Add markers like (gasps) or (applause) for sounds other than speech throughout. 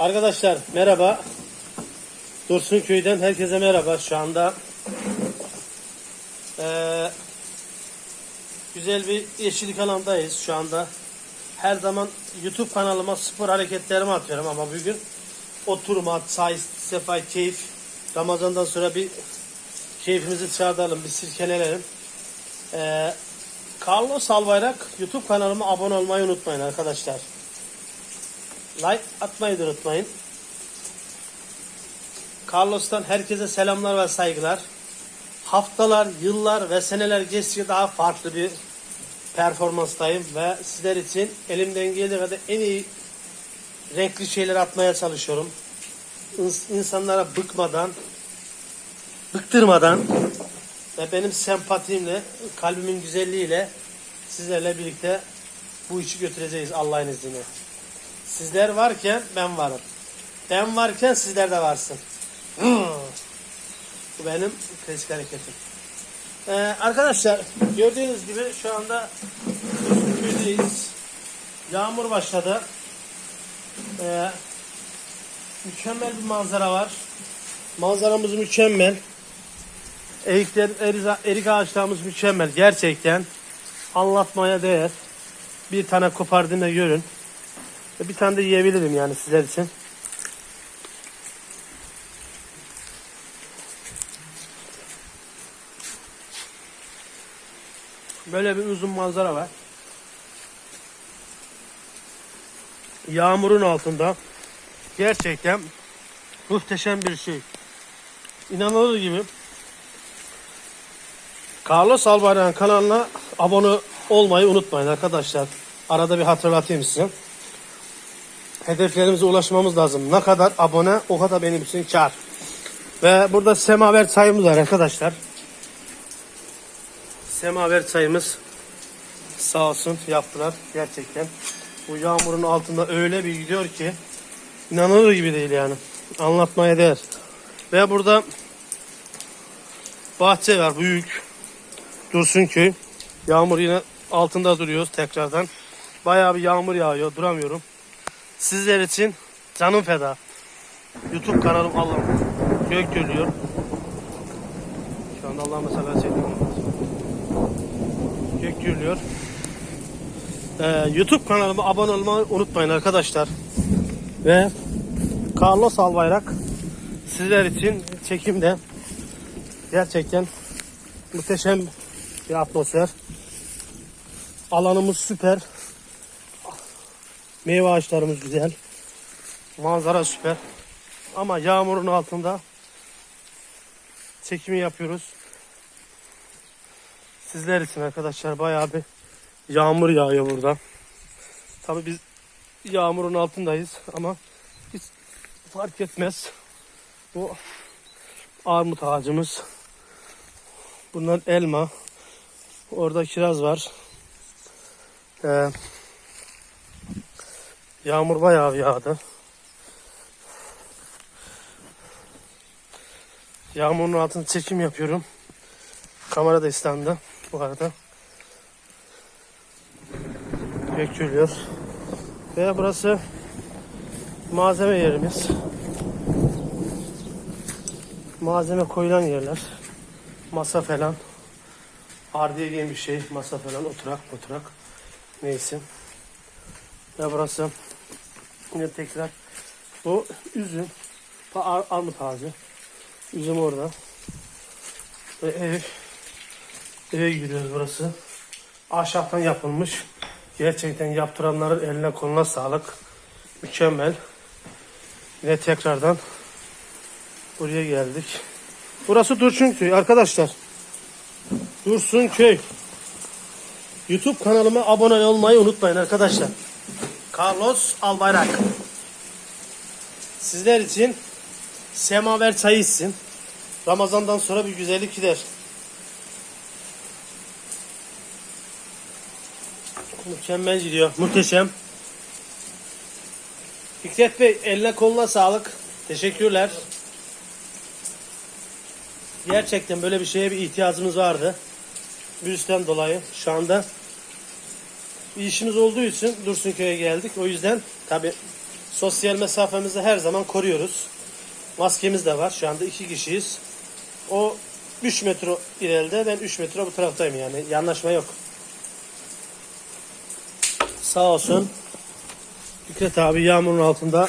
Arkadaşlar merhaba. Dursun köyden herkese merhaba. Şu anda eee, güzel bir yeşillik alandayız şu anda. Her zaman YouTube kanalıma spor hareketlerimi atıyorum ama bugün oturma, say, sefa, keyif. Ramazandan sonra bir keyfimizi çıkartalım, bir sirkelenelim. Eee Carlos Albayrak YouTube kanalıma abone olmayı unutmayın arkadaşlar. Like atmayı da unutmayın. Carlos'tan herkese selamlar ve saygılar. Haftalar, yıllar ve seneler geçtikçe daha farklı bir performanstayım ve sizler için elimden geldiği kadar en iyi renkli şeyler atmaya çalışıyorum. İns- İnsanlara bıkmadan, bıktırmadan ve benim sempatimle, kalbimin güzelliğiyle sizlerle birlikte bu işi götüreceğiz Allah'ın izniyle. Sizler varken ben varım. Ben varken sizler de varsın. (gasps) Bu benim klasik hareketim. Ee, arkadaşlar gördüğünüz gibi şu anda köydeyiz. Yağmur başladı. Ee, mükemmel bir manzara var. Manzaramız mükemmel. Erikler, erik ağaçlarımız mükemmel. Gerçekten anlatmaya değer. Bir tane kopardığında görün. Bir tane de yiyebilirim yani sizler için. Böyle bir uzun manzara var. Yağmurun altında gerçekten muhteşem bir şey. İnanılır gibi. Carlos Albayrak'ın kanalına abone olmayı unutmayın arkadaşlar. Arada bir hatırlatayım size hedeflerimize ulaşmamız lazım. Ne kadar abone o kadar benim için kar. Ve burada semaver çayımız var arkadaşlar. Semaver çayımız sağ olsun yaptılar gerçekten. Bu yağmurun altında öyle bir gidiyor ki inanılır gibi değil yani. Anlatmaya değer. Ve burada bahçe var büyük. Dursunköy. Yağmur yine altında duruyoruz tekrardan. Bayağı bir yağmur yağıyor duramıyorum. Sizler için canım feda. YouTube kanalım Allah'ım gök görüyor. Şu anda Allah'ım mesela çekiyorum. Gök gürlüyor. Ee, YouTube kanalıma abone olmayı unutmayın arkadaşlar. Ve Carlos Albayrak sizler için çekimde gerçekten muhteşem bir atmosfer. Alanımız süper. Meyve ağaçlarımız güzel. Manzara süper. Ama yağmurun altında çekimi yapıyoruz. Sizler için arkadaşlar bayağı bir yağmur yağıyor burada. Tabii biz yağmurun altındayız ama hiç fark etmez. Bu armut ağacımız. Bunlar elma. Orada kiraz var. Ee, Yağmur bayağı yağdı. Yağmurun altında çekim yapıyorum. Kamera da İslam'da bu arada. Gülüyor. Ve burası malzeme yerimiz. Malzeme koyulan yerler. Masa falan. Ardiye gibi bir şey. Masa falan. Oturak oturak. Neyse. Ve burası yine tekrar. Bu üzüm. Ar- armut ağacı üzüm orada. Ve ev. Eve gidiyoruz burası. Ahşaptan yapılmış. Gerçekten yaptıranların eline koluna sağlık. Mükemmel. Yine tekrardan buraya geldik. Burası Dursunköy arkadaşlar. Dursunköy YouTube kanalıma abone olmayı unutmayın arkadaşlar. Carlos Albayrak. Sizler için semaver çayı içsin. Ramazandan sonra bir güzellik gider. Mükemmel gidiyor. Muhteşem. Fikret Bey eline koluna sağlık. Teşekkürler. Gerçekten böyle bir şeye bir ihtiyacımız vardı. Virüsten dolayı şu anda bir işimiz olduğu için Dursunköy'e geldik. O yüzden tabi Sosyal mesafemizi her zaman koruyoruz. Maskemiz de var. Şu anda iki kişiyiz. O 3 metre ileride ben 3 metre bu taraftayım yani. Yanlaşma yok. Sağ olsun. Fikret abi yağmurun altında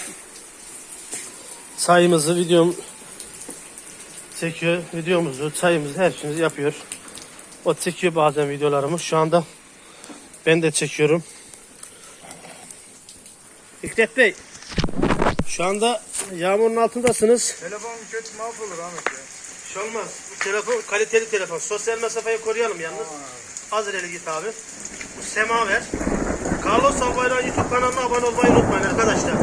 sayımızı videom çekiyor. Videomuzu, sayımızı her şeyimizi yapıyor. O çekiyor bazen videolarımı. Şu anda ben de çekiyorum. Fikret Bey. Şu anda yağmurun altındasınız. Telefon kötü mahvolur Ahmet ya. Bir şey olmaz. Bu telefon kaliteli telefon. Sosyal mesafeyi koruyalım yalnız. Az ileri git abi. Bu semaver. Carlos Albayrak'ın YouTube kanalına abone olmayı unutmayın arkadaşlar.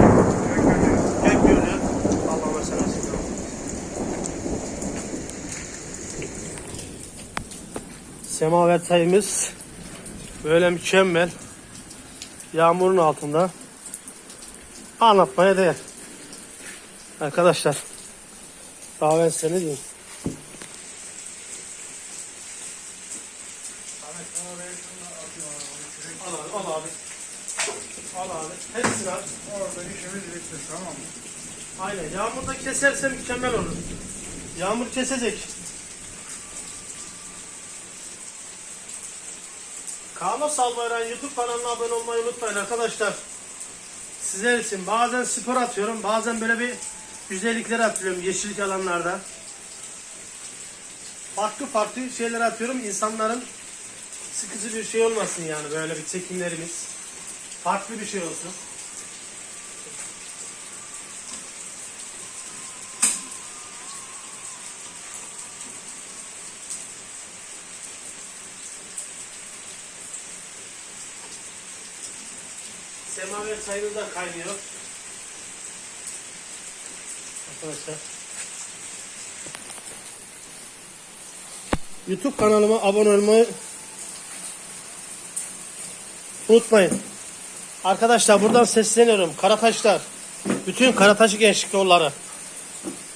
Semaver çayımız böyle mükemmel. Yağmurun altında. Anlatmaya değer. Arkadaşlar. Daha ben size ne diyeyim? Al abi, al abi. Hepsini al. Orada işimiz bitti tamam mı? Aynen. Yağmurda keserse mükemmel olur. Yağmur kesecek. Carlos Albayrak'ın YouTube kanalına abone olmayı unutmayın arkadaşlar. Sizler için bazen spor atıyorum, bazen böyle bir güzellikler atıyorum yeşillik alanlarda. Farklı farklı şeyler atıyorum insanların sıkıcı bir şey olmasın yani böyle bir çekimlerimiz. Farklı bir şey olsun. Semaver çayını da kaynıyor. Arkadaşlar. YouTube kanalıma abone olmayı unutmayın. Arkadaşlar buradan sesleniyorum. Karataşlar. Bütün Karataş gençlik yolları.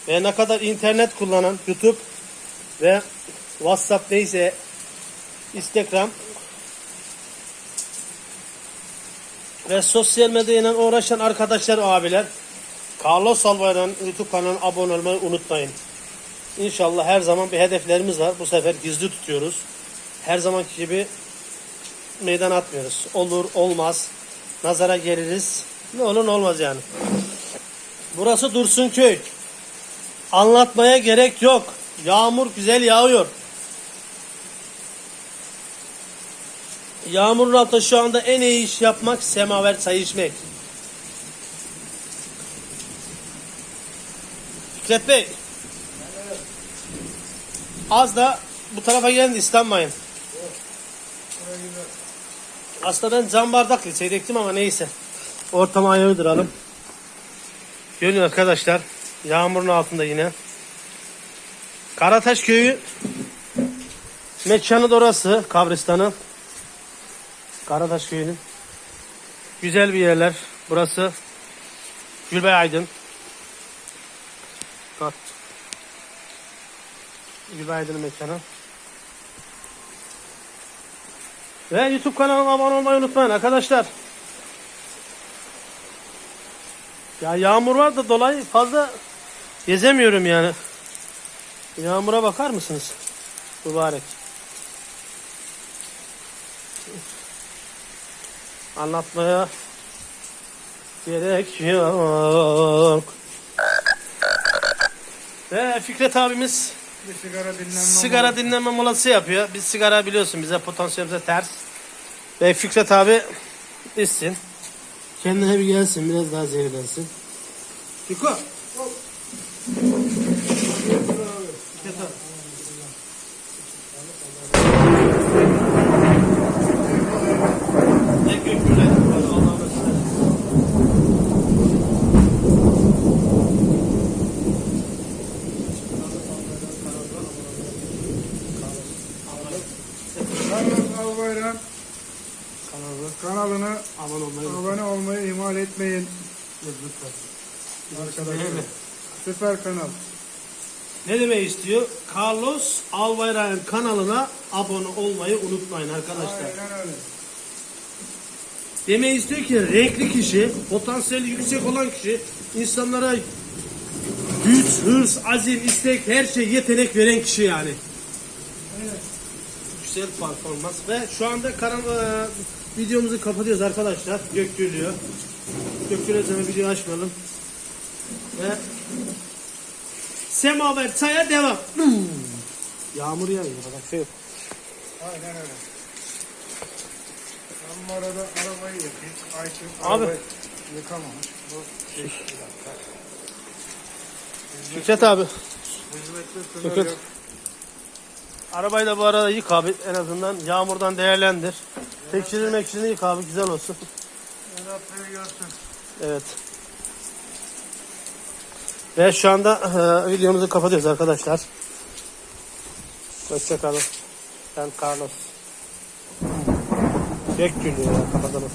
Ve ne kadar internet kullanan YouTube ve WhatsApp neyse Instagram ve sosyal medyayla uğraşan arkadaşlar abiler Carlos Albayrak'ın YouTube kanalına abone olmayı unutmayın. İnşallah her zaman bir hedeflerimiz var. Bu sefer gizli tutuyoruz. Her zamanki gibi meydan atmıyoruz. Olur olmaz. Nazara geliriz. Ne olur olmaz yani. Burası Dursunköy. Anlatmaya gerek yok. Yağmur güzel yağıyor. Yağmurun altında şu anda en iyi iş yapmak semaver çay içmek. Fikret Bey. Az da bu tarafa gelin de. Aslında ben cam bardakla içecektim ama neyse. Ortamı ayırdıralım. Görün arkadaşlar. Yağmurun altında yine. Karataş köyü mekanı da orası. Kabristan'ın. Karataş köyünün. Güzel bir yerler. Burası Gülbey Aydın. Bak. Gülbey Aydın'ın mekanı. Ve YouTube kanalıma abone olmayı unutmayın arkadaşlar. Ya yağmur var da dolayı fazla gezemiyorum yani. Yağmura bakar mısınız? Mübarek. Anlatmaya gerek yok. Ve Fikret abimiz Bir sigara dinlenme sigara molası. dinleme molası yapıyor. Biz sigara biliyorsun bize potansiyelimize ters. Ve Fikret abi içsin. Kendine bir gelsin biraz daha zehirlensin. Fiko. Albayrak Kanalı kanalına abone olmayı unutmayın. abone olmayı ihmal etmeyin lütfen. arkadaşlar. Süper kanal. Ne demek istiyor? Carlos Albayrak'ın kanalına abone olmayı unutmayın arkadaşlar. Aynen öyle. Demeyi istiyor ki renkli kişi, potansiyeli yüksek olan kişi, insanlara güç, hırs, azim, istek, her şey yetenek veren kişi yani. Güzel performans ve şu anda karan, e, videomuzu kapatıyoruz arkadaşlar. Gök gülüyor. Gök gülüyor video açmayalım. Ve semaver çaya devam. Hmm. Yağmur yağıyor. Bak şey yok. Aynen öyle. Ben bu arada arabayı yakayım. Ayşe Abi. arabayı yıkamamış. Bu şey, bir dakika. Fikret abi. Sınır Fikret. yok. Arabayı da bu arada yık abi en azından yağmurdan değerlendir. Tekstilin meksilini yık abi güzel olsun. Bey görsün. Evet. Ve şu anda e, videomuzu kapatıyoruz arkadaşlar. Hoşçakalın. Ben Carlos. Gök gülüyor ya kapatalım.